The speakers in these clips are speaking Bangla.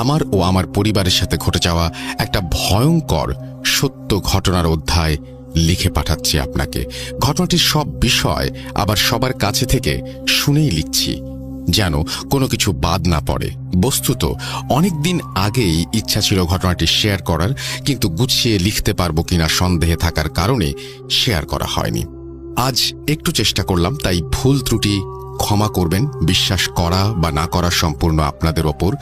আমার ও আমার পরিবারের সাথে ঘটে যাওয়া একটা ভয়ঙ্কর সত্য ঘটনার অধ্যায় লিখে পাঠাচ্ছি আপনাকে। ঘটনাটির সব বিষয় আবার সবার কাছে থেকে শুনেই লিখছি, যেন কোনো কিছু বাদ না পড়ে। বস্তুত অনেক দিন আগেই ইচ্ছা ছিল ঘটনাটি শেয়ার করার, কিন্তু গুছিয়ে লিখতে পারব কিনা সন্দেহে থাকার কারণে শেয়ার করা হয়নি। আজ একটু চেষ্টা করলাম, তাই ভুল ত্রুটি ক্ষমা করবেন, বিশ্বাস করা বা না করা সম্পূর্ণ আপনাদের ওপর।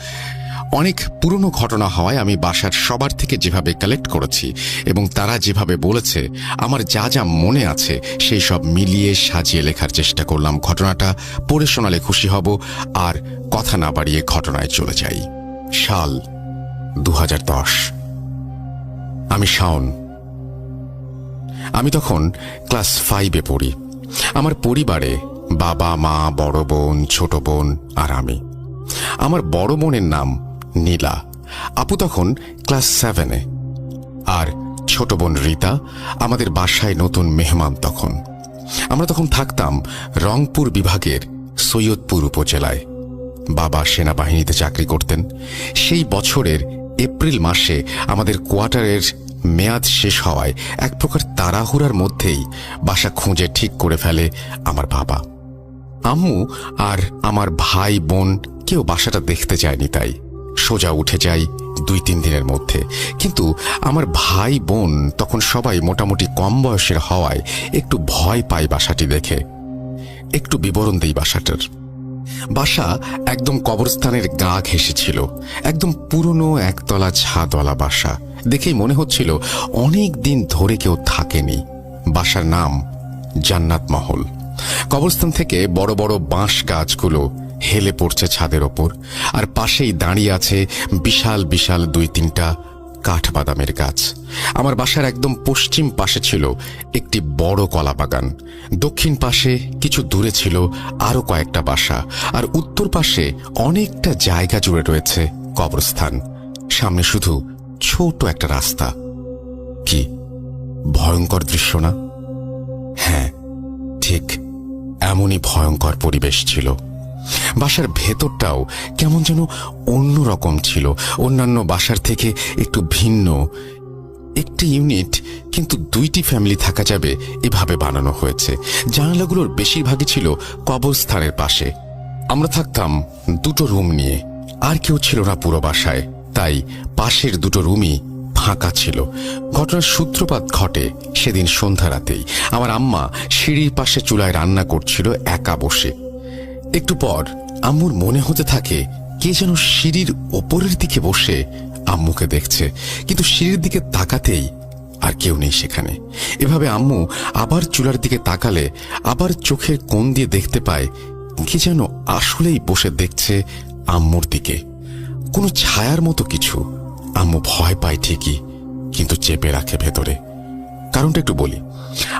অনেক পুরনো ঘটনা হওয়ায় আমি বাসার সবার থেকে যেভাবে কালেক্ট করেছি এবং তারা যেভাবে বলেছে, আমার যা যা মনে আছে, সেই সব মিলিয়ে সাজিয়ে লেখার চেষ্টা করলাম। ঘটনাটা পড়ে শোনালে খুশি হব আর কথা না বাড়িয়ে ঘটনায় চলে যাই। সাল দু হাজার দশ। আমি শাওন। আমি তখন ক্লাস ফাইভে পড়ি। আমার পরিবারে বাবা, মা, বড় বোন, ছোট বোন আর আমি। আমার বড় বোনের নাম নীলা। আপু তখন ক্লাস সেভেনে আর ছোট বোন রীতা আমাদের বাসায় নতুন মেহমান তখন। আমরা তখন থাকতাম রংপুর বিভাগের সৈয়দপুর উপজেলায়। বাবা সেনাবাহিনীতে চাকরি করতেন। সেই বছরের এপ্রিল মাসে আমাদের কোয়ার্টারের মেয়াদ শেষ হওয়ায় এক প্রকার তাড়াহুড়ার মধ্যেই বাসা খুঁজে ঠিক করে ফেলে আমার বাবা। আম্মু আর আমার ভাই বোন কেউ বাসাটা দেখতে যায়নি তাই। সোজা উঠে যাই দুই তিন দিনের মধ্যে। কিন্তু আমার ভাই বোন তখন সবাই মোটামুটি কম বয়সের হওয়ায় একটু ভয় পায় বাসাটি দেখে। একটু বিবরণ দেই বাসাটার। বাসা একদম কবরস্থানের গা ঘেসেছিল একদম পুরনো একতলা ছাদওয়ালা বাসা। দেখেই মনে হচ্ছিল অনেক দিন ধরে কেউ থাকেনি। বাসার নাম জান্নাত মহল। কবরস্থান থেকে বড় বড় বাঁশ গাছগুলো হেলে পড়ছে ছাদের ওপর, আর পাশেই দাঁড়িয়ে আছে বিশাল বিশাল দুই তিনটা কাঠবাদামের গাছ। আমার বাসার একদম পশ্চিম পাশে ছিল একটি বড় কলা বাগান দক্ষিণ পাশে কিছু দূরে ছিল আরও কয়েকটা বাসা, আর উত্তর পাশে অনেকটা জায়গা জুড়ে রয়েছে কবরস্থান। সামনে শুধু ছোট একটা রাস্তা। কি ভয়ঙ্কর দৃশ্য না? হ্যাঁ ঠিক এমনই ভয়ঙ্কর পরিবেশ ছিল। বাসার ভেতরটাও কেমন যেন অন্যরকম ছিল। অন্যান্য বাসার থেকে একটু ভিন্ন। একটি ইউনিট, কিন্তু দুইটি ফ্যামিলি থাকা যাবে, এভাবে বানানো হয়েছে। জানালাগুলোর বেশিরভাগই ছিল কবরস্থানের পাশে। আমরা থাকতাম দুটো রুম নিয়ে। আর কেউ ছিল না পুরো বাসায়। তাই পাশের দুটো রুমই ফাঁকা ছিল। ঘটনার সূত্রপাত ঘটে সেদিন সন্ধ্যা রাতেই। আমার আম্মা সিঁড়ির পাশে চুলায় রান্না করছিল একা বসে। একটু পর আম্মুর মনে হতে থাকে কে যেন সিঁড়ির ওপরের দিকে বসে আম্মুকে দেখছে। কিন্তু সিঁড়ির দিকে তাকাতেই আর কেউ নেই সেখানে। এভাবে আম্মু আবার চুলার দিকে তাকালে আবার চোখের কোণ দিয়ে দেখতে পায় কে যেন আসলেই বসে দেখছে আম্মুর দিকে। কোনো ছায়ার মতো কিছু আম্মু ভয় পায় ঠিকই, কিন্তু চেপে রাখে ভেতরে। কারণটা একটু বলি,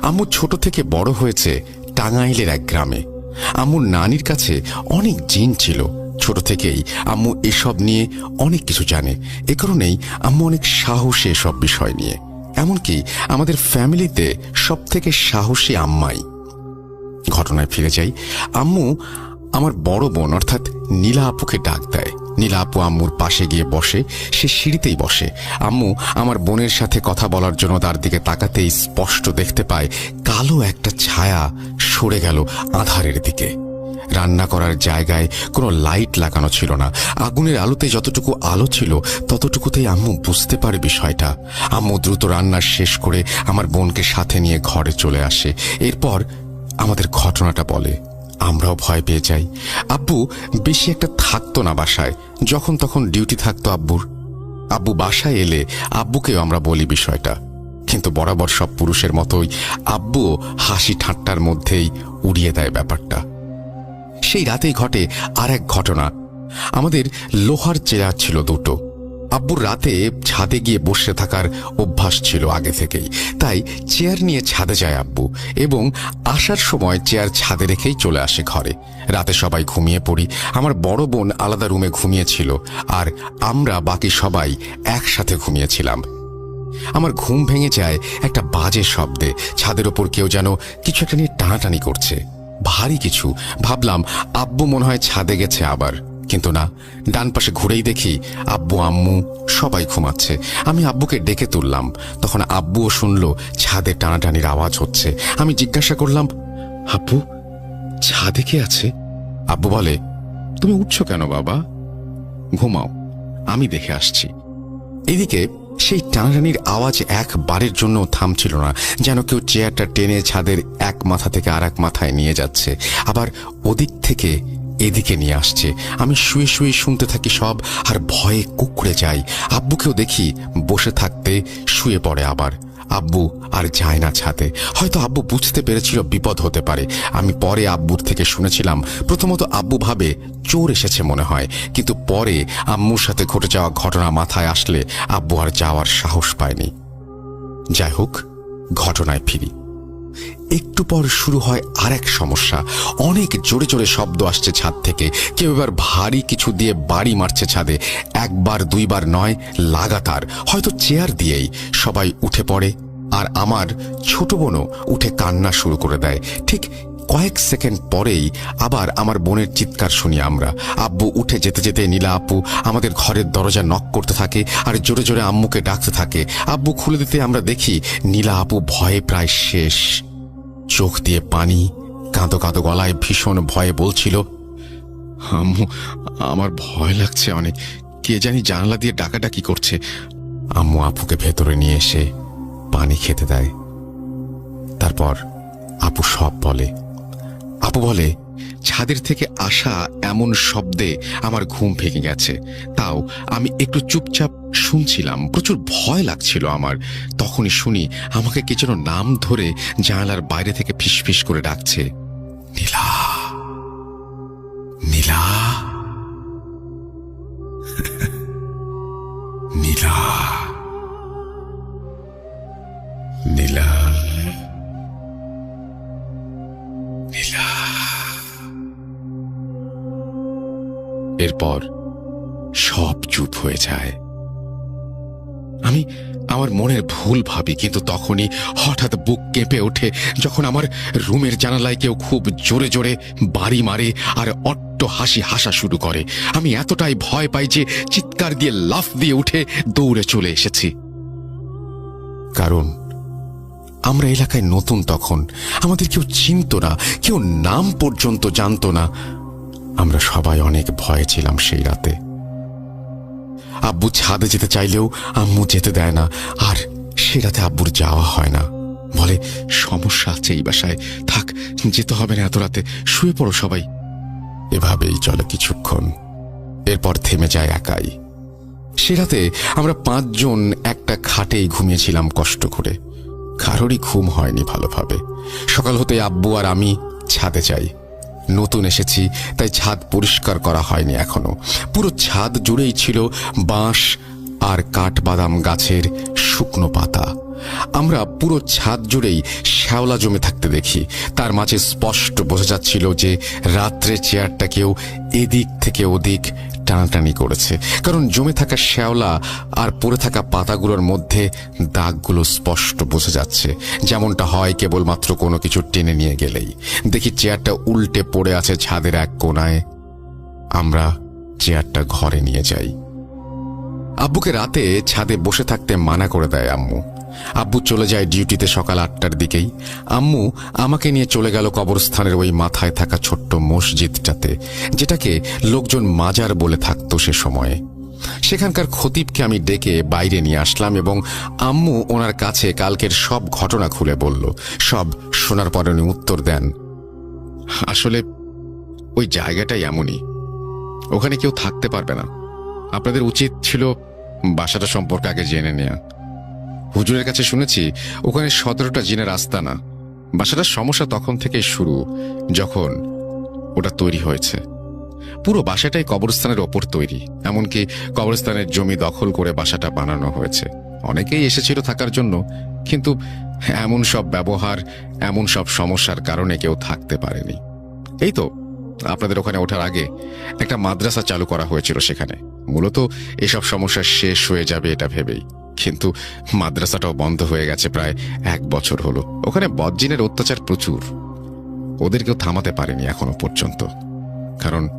আম্মু ছোট থেকে বড় হয়েছে টাঙ্গাইলের এক গ্রামে। আম্মুর নানির কাছে অনেক জিন ছিল। ছোট থেকেই আম্মু এসব নিয়ে অনেক কিছু জানে। এ কারণেই আম্মু অনেক সাহসী এসব বিষয় নিয়ে। এমনকি আমাদের ফ্যামিলিতে সব থেকে সাহসী আম্মাই। ঘটনায় ফিরে যাই, আম্মু আমার বড় বোন, অর্থাৎ নীলা আপুকে ডাক দেয়। নীলা আপু আম্মুর পাশে গিয়ে বসে, সে সিঁড়িতেই বসে। আম্মু আমার বোনের সাথে কথা বলার জন্য তার দিকে তাকাতেই স্পষ্ট দেখতে পায়, কালো একটা ছায়া সরে গেল আধারের দিকে। রান্না করার জায়গায় কোনো লাইট লাগানো ছিল না। আগুনের আলোতে যতটুকু আলো ছিল, ততটুকুতেই আম্মু বুঝতে পারে বিষয়টা। আম্মু দ্রুত রান্না শেষ করে আমার বোনকে সাথে নিয়ে ঘরে চলে আসে। এরপর আমাদের ঘটনাটা বলে। আমরাও ভয় পেয়ে যাই। আব্বু বেশি একটা থাকতো না বাসায়। যখন তখন ডিউটি থাকতো আব্বুর। আব্বু বাসায় এলে আব্বুকেও আমরা বলি বিষয়টা। কিন্তু বরাবর সব পুরুষের মতোই আব্বুও হাসি ঠাট্টার মধ্যেই উড়িয়ে দেয় ব্যাপারটা। সেই রাতেই ঘটে আর এক ঘটনা। আমাদের লোহার চেয়ার ছিল দুটো। আব্বুর রাতে ছাদে গিয়ে বসে থাকার অভ্যাস ছিল আগে থেকেই। তাই চেয়ার নিয়ে ছাদে যায় আব্বু এবং আসার সময় চেয়ার ছাদে রেখেই চলে আসে ঘরে। রাতে সবাই ঘুমিয়ে পড়ি। আমার বড় বোন আলাদা রুমে ঘুমিয়েছিল আর আমরা বাকি সবাই একসাথে ঘুমিয়েছিলাম। আমার ঘুম ভেঙে যায় একটা বাজে শব্দে। ছাদের ওপর কেউ যেন কিছু একটা নিয়ে টানাটানি করছে। ভারী কিছু। ভাবলাম আব্বু মনে হয় ছাদে গেছে আবার। কিন্তু না। ডান পাশে ঘুরেই দেখি আব্বু, আম্মু সবাই ঘুমাচ্ছে। আমি আব্বুকে ডেকে তুললাম। তখন আব্বুও শুনল, ছাদে টানাটানির আওয়াজ হচ্ছে। আমি জিজ্ঞাসা করলাম, আব্বু, ছাদে কে আছে? আব্বু বলে, তুমি উঠছো কেন বাবা? ঘুমাও, আমি দেখে আসছি। এদিকে সেই টানাটানির আওয়াজ একবারের জন্য থামছিল না, যেন কেউ চেয়ারটা টেনে ছাদের এক মাথা থেকে আর মাথায় নিয়ে যাচ্ছে। আবার ওদিক থেকে এদিকে নিয়ে আসছে। আমি শুয়ে শুয়ে শুনতে থাকি সব, আর ভয়ে কুকড়ে যাই। আব্বুকেও দেখি বসে থাকতে শুয়ে পড়ে আবার। আব্বু আর যায় না ছাতে হয়তো আব্বু বুঝতে পেরেছিল বিপদ হতে পারে। আমি পরে আব্বুর থেকে শুনেছিলাম, প্রথমত আব্বু ভাবে চোর এসেছে মনে হয়, কিন্তু পরে আম্মুর সাথে ঘটে যাওয়া ঘটনা মাথায় আসলে আব্বু আর যাওয়ার সাহস পায়নি। যাই হোক, ঘটনায় ফিরি। একটু পর শুরু হয় আরেক সমস্যা। অনেক জোরে জোরে শব্দ আসছে ছাদ থেকে। কেউ এবার ভারী কিছু দিয়ে বাড়ি মারছে ছাদে। একবার, দুইবার নয়, লাগাতার। হয়তো চেয়ার দিয়েই সবাই উঠে পড়ে। আর আমার ছোট বোনও উঠে কান্না শুরু করে দেয়। ঠিক কয়েক সেকেন্ড পরেই আবার আমার বোনের চিৎকার শুনি আমরা। আব্বু উঠে যেতে যেতে নীলা আপু আমাদের ঘরের দরজা নক করতে থাকে আর জোরে জোরে আম্মুকে ডাকতে থাকে। আব্বু খুলে দিতে আমরা দেখি নীলা আপু ভয়ে প্রায় শেষ। চোখ দিয়ে পানি, কাঁদো কাঁদো গলায় ভীষণ ভয়ে বলছিল, আম্মু, আমার ভয় লাগছে অনেক। কে জানি জানলা দিয়ে ডাকাডাকি করছে। আম্মু আপুকে ভেতরে নিয়ে এসে পানি খেতে দেয়। তারপর আপু সব বলে। আপু বলে, ছাদের থেকে আসা এমন শব্দে আমার ঘুম ভেঙে গেছে। তাও আমি একটু চুপচাপ শুনছিলাম, প্রচুর ভয় লাগছিল আমার। তখনই শুনি আমাকে কে যেন নাম ধরে জানালার বাইরে থেকে ফিসফিস করে ডাকছে, নীলা নীলা নীলা নীলা। এরপর সব চুপ হয়ে যায়। আমি আমার মনের ভুল ভাবি, কিন্তু তখনই হঠাৎ বুক কেঁপে ওঠে, যখন আমার রুমের জানালায় কেউ খুব জোরে জোরে বাড়ি মারে আর অট্ট হাসি হাসা শুরু করে। আমি এতটাই ভয় পাই যে চিৎকার দিয়ে লাফ দিয়ে উঠে দৌড়ে চলে এসেছি। কারণ আমরা এলাকায় নতুন তখন। আমাদের কেউ চিনত না, কেউ নাম পর্যন্ত জানতো না। আমরা সবাই অনেক ভয়ে ছিলাম সেই রাতে। আব্বু ছাদে যেতে চাইলেও আম্মু যেতে দেয় না, আর সে রাতে আব্বুর যাওয়া হয় না। বলে, সমস্যা আছে এই বাসায়, থাক, যেতে হবে না এত রাতে, শুয়ে পড়ো সবাই। এভাবেই চলে কিছুক্ষণ। এরপর থেমে যায় একাই। সে রাতে আমরা পাঁচজন একটা খাটেই ঘুমিয়েছিলাম কষ্ট করে। কারোরই ঘুম হয়নি ভালোভাবে। সকাল হতে আব্বু আর আমি ছাদে যাই। নতুন এসেছি, তাই ছাদ পরিষ্কার করা হয়নি এখনও। পুরো ছাদ জুড়েই ছিল বাঁশ আর কাঠবাদাম গাছের শুকনো পাতা। আমরা পুরো ছাদ জুড়েই শ্যাওলা জমে থাকতে দেখি। তার মাঝে স্পষ্ট বোঝা যাচ্ছিল যে রাত্রে চেয়ারটা কেউ এদিক থেকে ওদিক টানাটানি করেছে। কারণ জমে থাকা শ্যাওলা আর পড়ে থাকা পাতাগুলোর মধ্যে দাগগুলো স্পষ্ট বোঝা যাচ্ছে। যেমনটা হয় কেবলমাত্র কোনো কিছু টেনে নিয়ে গেলেই। দেখি চেয়ারটা উল্টে পড়ে আছে ছাদের এক কোনায়। আমরা চেয়ারটা ঘরে নিয়ে যাই। আব্বুকে রাতে ছাদে বসে থাকতে মানা করে দেয় আম্মু। আব্বু চলে যায় ডিউটিতে সকাল আটটার দিকেই। আম্মু আমাকে নিয়ে চলে গেল কবরস্থানের ওই মাথায় থাকা ছোট্ট মসজিদটাতে, যেটাকে লোকজন মাজার বলে থাকতো সে সময়ে। সেখানকার খতিবকে আমি ডেকে বাইরে নিয়ে আসলাম এবং আম্মু ওনার কাছে কালকের সব ঘটনা খুলে বলল। সব শোনার পর উনি উত্তর দেন, আসলে ওই জায়গাটাই এমনই। ওখানে কেউ থাকতে পারবে না। আপনাদের উচিত ছিল বাসাটা সম্পর্কে আগে জেনে নেওয়া হুজুরের কাছে শুনেছি, ওখানে সতেরোটা জিনের আস্তানা। বাসাটার সমস্যা তখন থেকে শুরু, যখন ওটা তৈরি হয়েছে। পুরো বাসাটাই কবরস্থানের ওপর তৈরি, এমনকি কবরস্থানের জমি দখল করে বাসাটা বানানো হয়েছে। অনেকেই এসেছিল থাকার জন্য, কিন্তু এমন সব ব্যবহার, এমন সব সমস্যার কারণে কেউ থাকতে পারেনি। এই তো, আপনাদের ওখানে ওঠার আগে একটা মাদ্রাসা চালু করা হয়েছিল সেখানে। মূলত এসব সমস্যা শেষ হয়ে যাবে এটা ভেবেই। কিন্তু মাদ্রাসাটাও বন্ধ হয়ে গেছে প্রায় এক বছর হলো। ওখানে বজ্জিনের অত্যাচার প্রচুর। ওদেরকেও থামাতে পারেনি এখনও পর্যন্ত। কারণ